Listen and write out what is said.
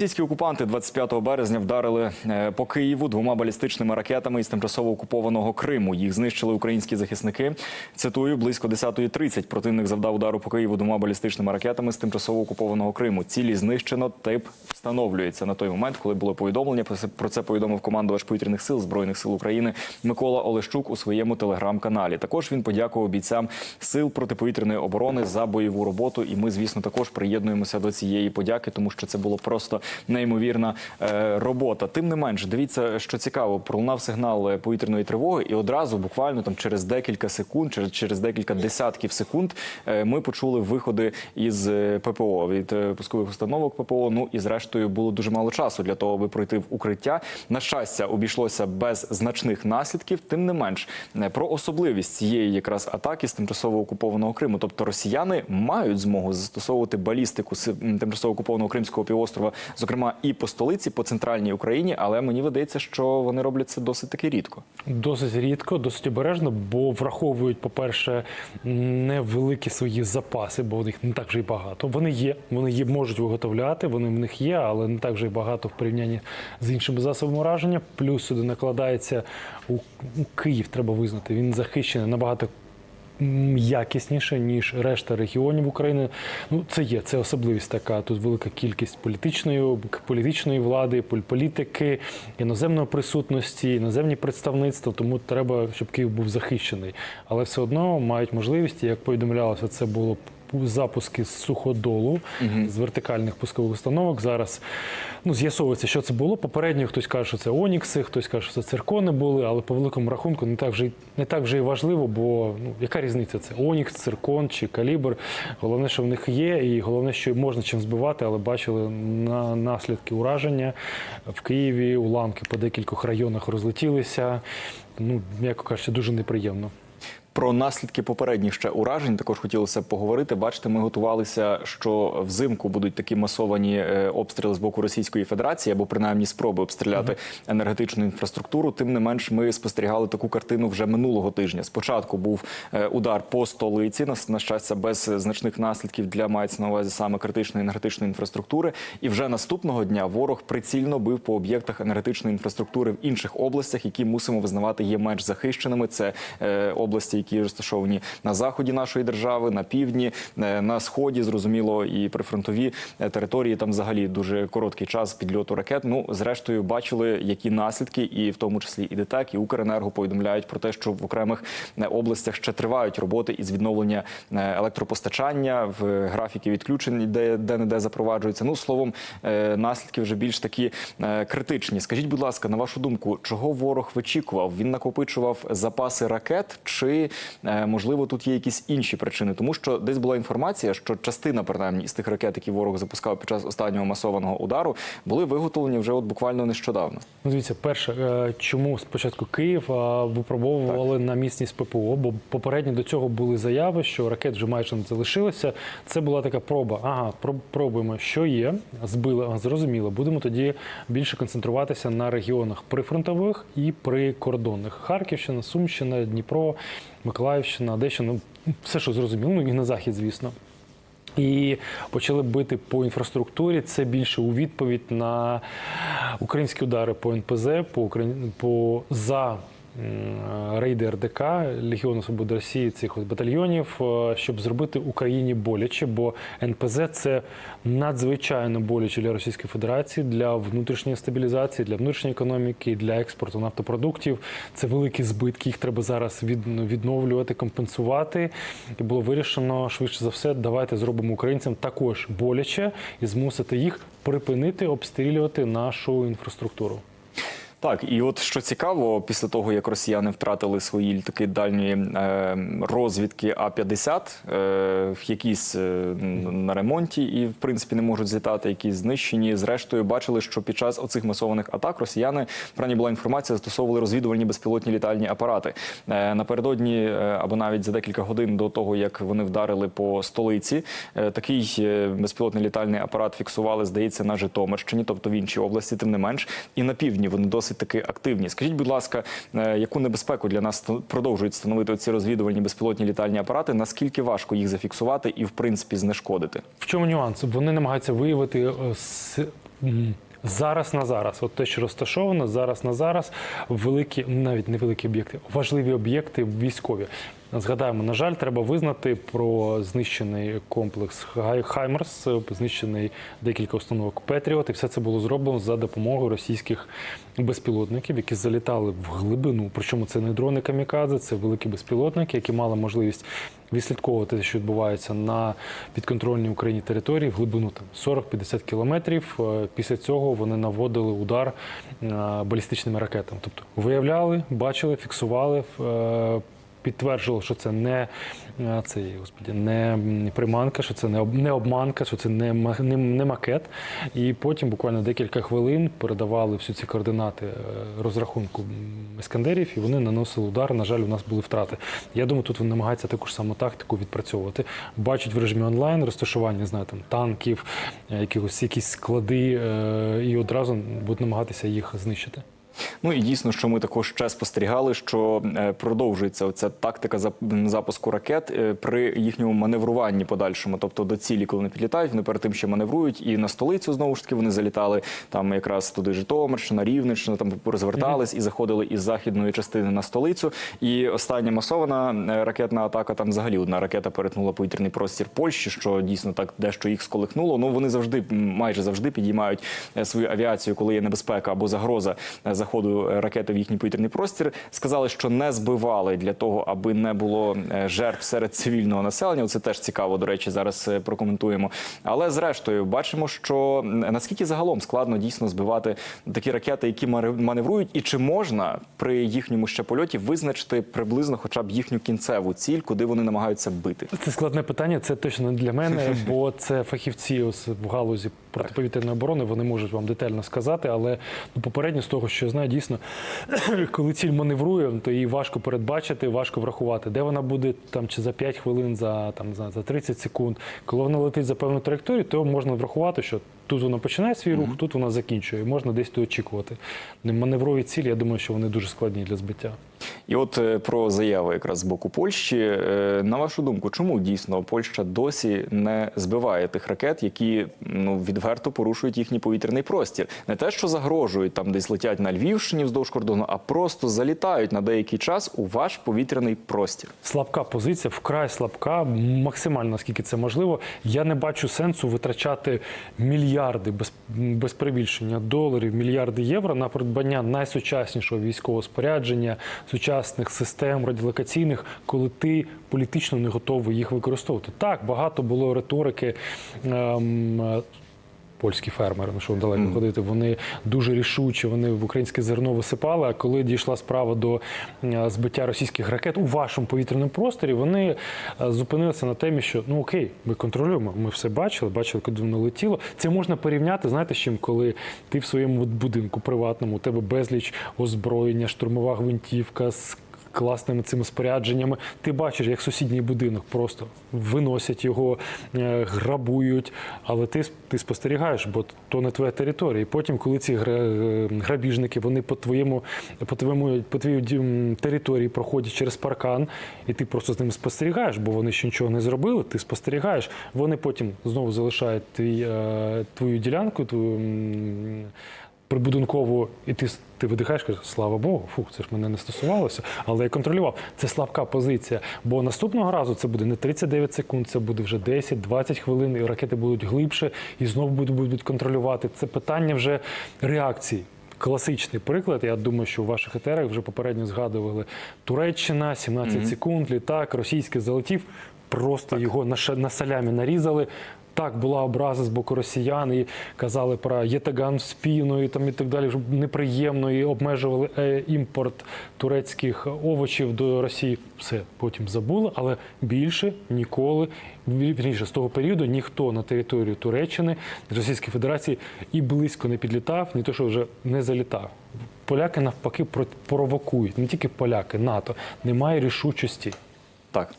Російські окупанти 25 березня вдарили е, по Києву двома балістичними ракетами із тимчасово окупованого Криму. Їх знищили українські захисники. Цитую, близько 10.30 противник завдав удару по Києву двома балістичними ракетами з тимчасово окупованого Криму. Цілі знищено, тип встановлюється на той момент, коли було повідомлення. Про це- Про це повідомив командувач повітряних сил збройних сил України Микола Олещук у своєму телеграм-каналі. Також він подякував бійцям сил протиповітряної оборони за бойову роботу. І ми, звісно, також приєднуємося до цієї подяки, тому що це було просто неймовірна е, робота. Тим не менш, дивіться, що цікаво, пролунав сигнал е, повітряної тривоги, і одразу, буквально там через декілька секунд, через, декілька десятків секунд, е, ми почули виходи із ППО від пускових установок ППО. Ну і зрештою було дуже мало часу для того, аби пройти в укриття. На щастя, обійшлося без значних наслідків. Тим не менш, про особливість цієї якраз атаки з тимчасово окупованого Криму. Тобто росіяни мають змогу застосовувати балістику з тимчасово окупованого Кримського півострова, зокрема і по столиці, по центральній Україні. Але мені видається, що вони роблять це досить таки рідко. Досить рідко, досить обережно, бо враховують, по-перше, невеликі свої запаси, бо у них не так вже й багато. Вони є, вони є, можуть виготовляти, вони в них є, але не так вже й багато в порівнянні з іншими засобами ураження. Плюс сюди накладається у, у Київ, треба визнати. Він захищений набагато. Якісніше ніж решта регіонів України. Ну це є це особливість така. Тут велика кількість політичної політичної влади, політики, іноземної присутності, іноземні представництва. Тому треба, щоб Київ був захищений. Але все одно мають можливість, як повідомлялося, це було запуски з суходолу з вертикальних пускових установок. Зараз ну з'ясовується, що це було. Попередньо хтось каже, що це Онікси, хтось каже, що це циркони були, але по великому рахунку не так вже не так вже і важливо, бо ну яка різниця? Це Онікс, циркон чи калібр. Головне, що в них є, і головне, що можна чим збивати, але бачили на наслідки ураження в Києві. Уламки по декількох районах розлетілися. Ну, м'яко кажучи, дуже неприємно. Про наслідки попередніх ще уражень також хотілося поговорити. Бачите, ми готувалися, що взимку будуть такі масовані е, обстріли з боку Російської Федерації або принаймні спроби обстріляти енергетичну інфраструктуру. Тим не менш, ми спостерігали таку картину вже минулого тижня. Спочатку був е, удар по столиці, на, на щастя, без значних наслідків для мається на увазі саме критичної енергетичної інфраструктури. І вже наступного дня ворог прицільно бив по об'єктах енергетичної інфраструктури в інших областях, які мусимо визнавати є менш захищеними. Це е, області, які розташовані на заході нашої держави, на півдні, е, на сході, зрозуміло, і прифронтові е, території. Там взагалі дуже короткий час підльоту ракет. Ну, зрештою, бачили, які наслідки, і в тому числі і ДТЕК, і Укренерго повідомляють про те, що в окремих е, областях ще тривають роботи із відновлення електропостачання в графіки відключень, де де не де запроваджуються. Ну словом, наслідки вже більш такі критичні. Скажіть, будь ласка, на вашу думку, чого ворог вичікував? Він накопичував запаси ракет, чи е, можливо тут є якісь інші причини? Тому що десь була інформація, що частина принаймні із тих ракет, які ворог запускав під час останнього масованого удару, були виготовлені вже от буквально нещодавно. Ну, дивіться, перше, е, чому спочатку Київ випробовували на міцність ППО, бо попередньо до цього були заяви, що ракет вже майже не залишилося. Це була така проба. Ага, про- пробуємо, що є, збили, зрозуміло. Будемо тоді більше концентруватися на регіонах прифронтових і прикордонних. Харківщина, Сумщина, Дніпро, Миколаївщина, Одещина, ну, все, що зрозуміло, ну і на захід, звісно. І почали бити по інфраструктурі. Це більше у відповідь на українські удари по НПЗ, по Україні по за рейди РДК Легіону Свободи Росії цих от батальйонів, е, щоб зробити Україні боляче, бо НПЗ це надзвичайно боляче для Російської Федерації для внутрішньої стабілізації, для внутрішньої економіки, для експорту нафтопродуктів. Це великі збитки. Їх треба зараз від... відновлювати, компенсувати. І було вирішено швидше за все, давайте зробимо українцям також боляче і змусити їх припинити обстрілювати нашу інфраструктуру. Так, і от що цікаво, після того як росіяни втратили свої літаки дальньої е, розвідки А-50, е, якісь е, на ремонті і в принципі не можуть злітати, якісь знищені. Зрештою, бачили, що під час оцих масованих атак росіяни правні була інформація, застосовували розвідувальні безпілотні літальні апарати. Е, напередодні е, або навіть за декілька годин до того, як вони вдарили по столиці, е, такий е, безпілотний літальний апарат фіксували, здається, на Житомирщині, тобто в іншій області, тим не менш, і на півдні вони досить таки активні. Скажіть, будь ласка, е, яку небезпеку для нас продовжують становити ці розвідувальні безпілотні літальні апарати? Наскільки важко їх зафіксувати і в принципі знешкодити? В чому нюанс? Вони намагаються виявити е, зараз на зараз. От те, що розташовано зараз на зараз, великі, навіть не великі об'єкти, важливі об'єкти військові. Згадаємо, на жаль, треба визнати про знищений комплекс Хай- Хаймерс, знищений декілька установок Петріот, і все це було зроблено за допомогою російських безпілотників, які залітали в глибину. Причому це не дрони камікадзе, це великі безпілотники, які мали можливість відслідковувати що відбувається на підконтрольній Україні території в глибину там 40-50 кілометрів. Е, Після цього вони наводили удар е, балістичними ракетами. Тобто виявляли, бачили, фіксували. Підтверджували, що це не е, це, господі, не приманка, що це не, об- не обманка, що це не, не, не макет. І потім буквально декілька хвилин передавали всі ці координати е, розрахунку іскандерів, і вони наносили удар. На жаль, у нас були втрати. Я думаю, тут вони намагаються таку ж саму тактику відпрацьовувати. Бачать в режимі онлайн розташування, не знаю, там танків, е, якихось якісь склади, і одразу будуть намагатися їх знищити. Ну і дійсно, що ми також ще спостерігали, що е, продовжується ця тактика запуску ракет е, при їхньому маневруванні подальшому, тобто до цілі, коли вони підлітають, вони перед тим ще маневрують, і на столицю знову ж таки вони залітали там якраз туди Житомирщина, Рівненщина, там розвертались і заходили із західної частини на столицю. І остання масована е, ракетна атака, там взагалі одна ракета перетнула повітряний простір Польщі, що дійсно так дещо їх сколихнуло. Ну вони завжди майже завжди підіймають свою авіацію, коли є небезпека або загроза заходу е, ракети в їхній повітряний простір. Сказали, що не збивали для того, аби не було е, жертв серед цивільного населення. Це теж цікаво. До речі, зараз е, прокоментуємо. Але зрештою, бачимо, що наскільки загалом складно дійсно збивати такі ракети, які маневрують, і чи можна при їхньому ще польоті визначити приблизно, хоча б їхню кінцеву ціль, куди вони намагаються бити. Це складне питання, це точно не для мене, бо це фахівці в галузі протиповітряної оборони. Вони можуть вам детально сказати, але ну, попередньо з того, що я знаю, дійсно, коли ціль маневрує, то її важко передбачити, важко врахувати, де вона буде там чи за 5 хвилин, за там за, за 30 секунд. Коли вона летить за певну траєкторію, то можна врахувати, що тут вона починає свій рух, тут вона закінчує. і Можна десь то очікувати. Маневрові цілі, я думаю, що вони дуже складні для збиття. І от е, про заяви якраз з боку Польщі. Е, На вашу думку, чому дійсно Польща досі не збиває тих ракет, які ну відверто порушують їхній повітряний простір? Не те, що загрожують там, десь летять на Львівщині вздовж кордону, а просто залітають на деякий час у ваш повітряний простір. Слабка позиція, вкрай слабка, максимально наскільки це можливо. Я не бачу сенсу витрачати мільярди без, без перебільшення доларів, мільярди євро на придбання найсучаснішого військового спорядження, сучасних систем радіолокаційних, коли ти політично не готовий їх використовувати. Так, багато було риторики. Ем, Польські фермери, ну що далеко ходити, вони дуже рішучі, вони в українське зерно висипали. А коли дійшла справа до збиття російських ракет у вашому повітряному просторі, вони е, зупинилися на темі, що ну окей, ми контролюємо, ми все бачили, бачили, куди воно летіло. Це можна порівняти, знаєте, з чим, коли ти в своєму будинку приватному, у тебе безліч озброєння, штурмова гвинтівка. Класними цими спорядженнями. Ти бачиш, як сусідній будинок просто виносять його, е, грабують, але ти, ти спостерігаєш, бо то не твоя територія. І потім, коли ці е, грабіжники вони по твоєму, по твоєму по твоїй території проходять через паркан, і ти просто з ними спостерігаєш, бо вони ще нічого не зробили. Ти спостерігаєш. Вони потім знову залишають твій, е, твою ділянку, твою. М, Прибудинкову, і ти, ти видихаєш, кажеш, слава Богу, фух, це ж мене не стосувалося, але я контролював. Це слабка позиція. Бо наступного разу це буде не 39 секунд, це буде вже 10-20 хвилин, і ракети будуть глибше і знову будуть, будуть контролювати. Це питання вже реакції. Класичний приклад. Я думаю, що у ваших етерах вже попередньо згадували Туреччина, 17 секунд, літак, російський залетів, просто його на, на салямі нарізали. Так, була образа з боку росіян, і казали про єтаган в спину і там і так далі. щоб Неприємно і обмежували е, імпорт турецьких овочів до Росії. Все потім забули, але більше ніколи вірніше, з того періоду ніхто на територію Туреччини Російської Федерації і близько не підлітав, ні то що вже не залітав. Поляки навпаки про- провокують не тільки поляки, НАТО немає рішучості. Так